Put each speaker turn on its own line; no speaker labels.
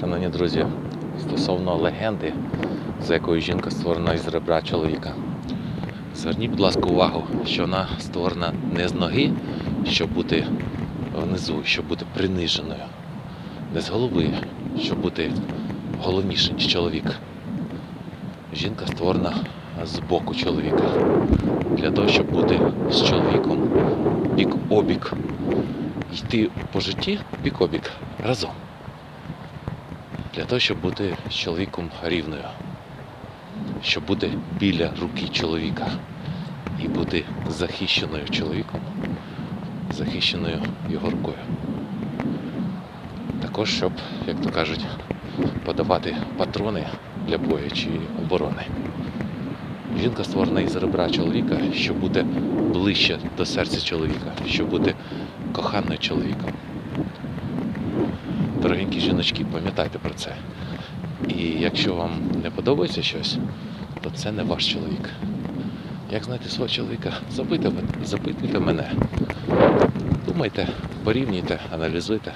Шановні друзі, стосовно легенди, за якою жінка створена із ребра чоловіка. Зверніть, будь ласка, увагу, що вона створена не з ноги, щоб бути внизу, щоб бути приниженою, не з голови, щоб бути головніше, ніж чоловік. Жінка створена з боку чоловіка для того, щоб бути з чоловіком бік обік. Йти по житті бік обік разом. Для того, щоб бути з чоловіком рівною. Щоб бути біля руки чоловіка і бути захищеною чоловіком, захищеною його рукою. Також, щоб, як то кажуть, подавати патрони для бою чи оборони. Жінка створена із ребра чоловіка, щоб бути ближче до серця чоловіка, щоб бути коханою чоловіком. Дорогенькі жіночки, пам'ятайте про це. І якщо вам не подобається щось, то це не ваш чоловік. Як знайти свого чоловіка? Запитуйте, запитуйте мене. Думайте, порівнюйте, аналізуйте.